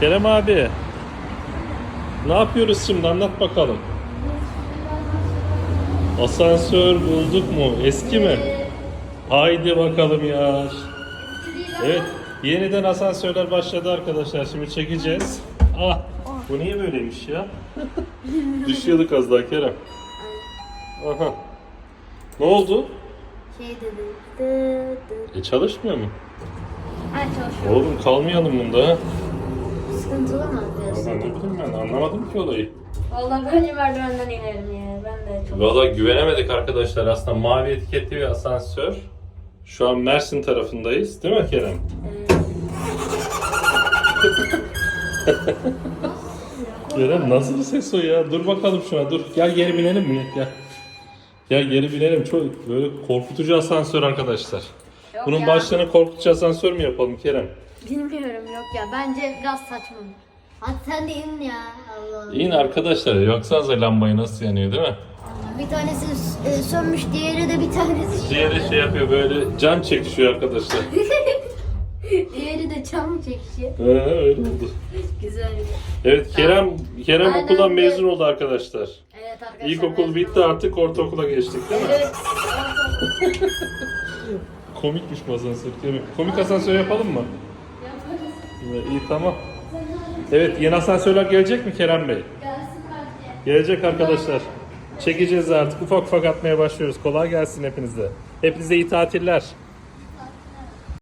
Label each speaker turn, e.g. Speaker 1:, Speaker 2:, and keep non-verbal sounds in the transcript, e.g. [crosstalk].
Speaker 1: Kerem abi. Ne yapıyoruz şimdi anlat bakalım. Asansör bulduk mu? Eski mi? Haydi bakalım ya. Evet. Yeniden asansörler başladı arkadaşlar. Şimdi çekeceğiz. Ah. Bu niye böyleymiş ya? [laughs] Düşüyorduk az daha Kerem. Aha. Ne oldu?
Speaker 2: Şey dedi.
Speaker 1: E çalışmıyor mu?
Speaker 2: Ha çalışıyor.
Speaker 1: Oğlum kalmayalım bunda ha.
Speaker 2: Sıkıntı olamaz biraz.
Speaker 1: Valla ne bileyim ben anlamadım ki olayı.
Speaker 2: Vallahi bence merdivenden inerim ya. Ben de çok...
Speaker 1: Valla güvenemedik arkadaşlar. Aslında mavi etiketli bir asansör. Şu an Mersin tarafındayız. Değil mi Kerem? [laughs] Kerem nasıl bir ses o ya? Dur bakalım şuna dur. Gel geri binelim mi? Gel. Gel geri binelim. Çok böyle korkutucu asansör arkadaşlar.
Speaker 2: Yok
Speaker 1: Bunun
Speaker 2: ya.
Speaker 1: başlığını korkutucu asansör mü yapalım Kerem?
Speaker 2: Bilmiyorum yok ya. Bence biraz saçma. Hadi sen de in ya. Allah.
Speaker 1: İn arkadaşlar. Yoksanız lambayı nasıl yanıyor değil mi?
Speaker 2: Bir tanesi e, sönmüş, diğeri de bir tanesi.
Speaker 1: Diğeri şey yapıyor böyle can çekişiyor arkadaşlar. [laughs]
Speaker 2: diğeri de çam çekişi.
Speaker 1: He, öyle oldu.
Speaker 2: Güzel.
Speaker 1: Evet Kerem Kerem
Speaker 2: Aynen
Speaker 1: okuldan
Speaker 2: öyle.
Speaker 1: mezun oldu arkadaşlar.
Speaker 2: Evet arkadaşlar.
Speaker 1: İlkokul bitti artık ortaokula geçtik değil mi?
Speaker 2: Evet. [laughs]
Speaker 1: Komikmiş bu asansör. Kerem. Komik asansör yapalım mı? Evet, İyi tamam. Evet yeni asansörler gelecek mi Kerem Bey? Gelecek arkadaşlar. Çekeceğiz artık ufak ufak atmaya başlıyoruz. Kolay gelsin hepinize. Hepinize iyi tatiller.